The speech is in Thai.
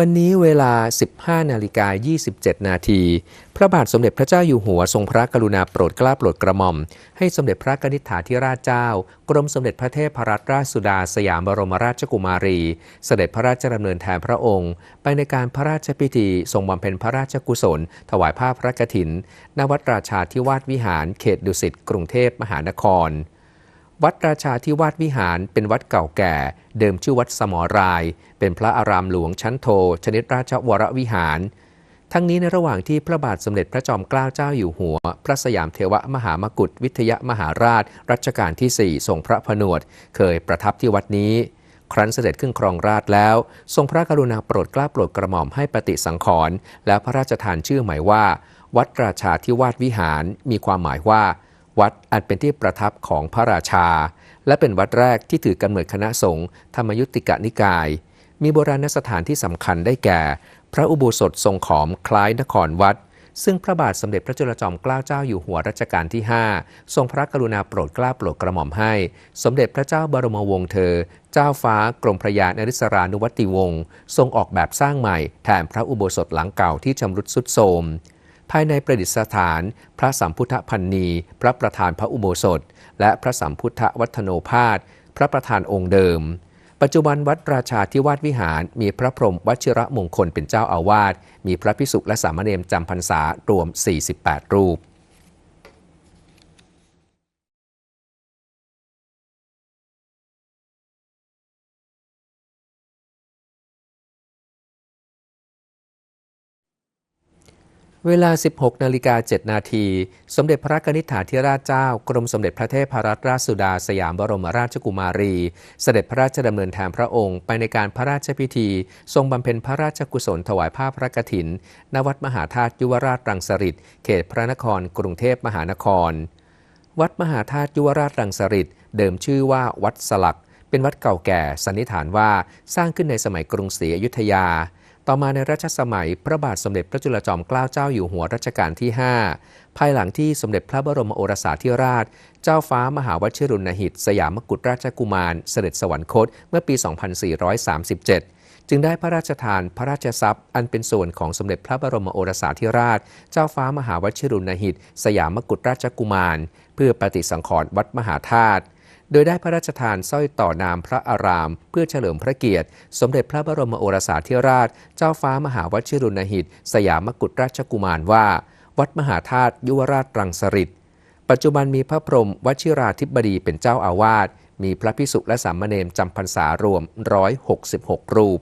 วันนี้เวลา 15 นาฬิกา 27 นาที พระบาทสมเด็จพระเจ้าอยู่หัวทรงพระกรุณาโปรดเกล้าโปรดกระหม่อม ให้สมเด็จพระนิษฐาธิราชเจ้า กรมสมเด็จพระเทพรัตนราชสุดาสยามบรมราชกุมารี เสด็จพระราชดำเนินแทนพระองค์ ไปในการพระราชพิธีทรงบำเพ็ญพระราชกุศล ถวายผ้าพระกฐิน ณ วัดราชาธิวาสวิหาร เขตดุสิต กรุงเทพมหานคร วัดราชาธิวาสวิหารเป็นวัดเก่าแก่ เดิมชื่อวัดสมอราย เป็นพระอารามหลวงชั้นโท ชนิดราชวรวิหาร ทั้งนี้ในระหว่างที่พระบาทสมเด็จพระจอมเกล้าเจ้าอยู่หัว พระสยามเทวมหามกุฏวิทยมหาราช รัชกาลที่ 4 ทรงพระผนวด เคยประทับที่วัดนี้ ครั้นเสด็จขึ้นครองราชแล้ว ทรงพระกรุณาโปรดเกล้าโปรดกระหม่อมให้ปฏิสังขรณ์และพระราชทานชื่อใหม่ว่า วัดราชาธิวาสวิหาร มีความหมายว่า วัดอันเป็นที่ประทับของพระราชา และเป็นวัดแรกที่ถือกำเนิดคณะสงฆ์ธรรมยุติกะนิกาย มีโบราณสถานที่สำคัญได้แก่ พระอุโบสถทรงขอมคล้ายนครวัด ซึ่งพระบาทสมเด็จพระจุลจอมเกล้าเจ้าอยู่หัวรัชกาลที่ 5 ทรงพระกรุณาโปรดเกล้าโปรดกระหม่อมให้ สมเด็จพระเจ้าบรมวงศ์เธอ เจ้าฟ้ากรมพระยานริศรานุวัติวงศ์ทรงออกแบบสร้างใหม่แทนพระอุโบสถหลังเก่าที่ชำรุดทรุดโทรม ภายในประดิษฐาน พระสัมพุทธพันนีพระประธานพระอุโบสถ และพระสัมพุทธวัฒโนภาสพระประธานองค์เดิม ปัจจุบันวัดราชาธิวาสวิหาร มีพระพรหมวชิระมงคลเป็นเจ้าอาวาส มีพระพิสุและสามเณรจำพรรษารวม 48 รูป เวลา 16 นาฬิกา 7 นาที สมเด็จพระนิษฐาธิราชเจ้า กรมสมเด็จพระเทพรัตนราชสุดาสยามบรมราชกุมารี เสด็จพระราชดำเนินแทนพระองค์ ไปในการพระราชพิธี ทรงบำเพ็ญพระราชกุศลถวายผ้าพระกฐิน ณ วัดมหาธาตุยุวราชรังสฤษเขตพระนคร กรุงเทพมหานคร วัดมหาธาตุยุวราชรังสฤษเดิมชื่อว่าวัดสลัก เป็นวัดเก่าแก่ สันนิษฐานว่าสร้างขึ้นในสมัยกรุงศรีอยุธยา ต่อมาในรัชสมัยพระบาทสมเด็จพระจุลจอมเกล้าเจ้าอยู่หัวรัชกาลที่ 5 ภายหลังที่สมเด็จพระบรมโอรสาธิราช เจ้าฟ้ามหาวชิรุณหิต สยามกุฎราชกุมารเสด็จสวรรคตเมื่อปี 2437 จึงได้พระราชทานพระราชทรัพย์ อันเป็นส่วนของสมเด็จพระบรมโอรสาธิราช เจ้าฟ้ามหาวชิรุณหิต สยามกุฎราชกุมาร เพื่อปฏิสังขรณ์วัดมหาธาตุ โดยได้พระราชทานสร้อยต่อนามพระอาราม เพื่อเฉลิมพระเกียรติ สมเด็จพระบรมโอรสาธิราช เจ้าฟ้ามหาวชิรุณหิต สยามกุฎราชกุมารว่า วัดมหาธาตุยุวราชรังสฤษปัจจุบันมีพระพรหมวชิราธิบดีเป็นเจ้าอาวาส มีพระพิสุและสามเณรจำพรรษารวม 166 รูป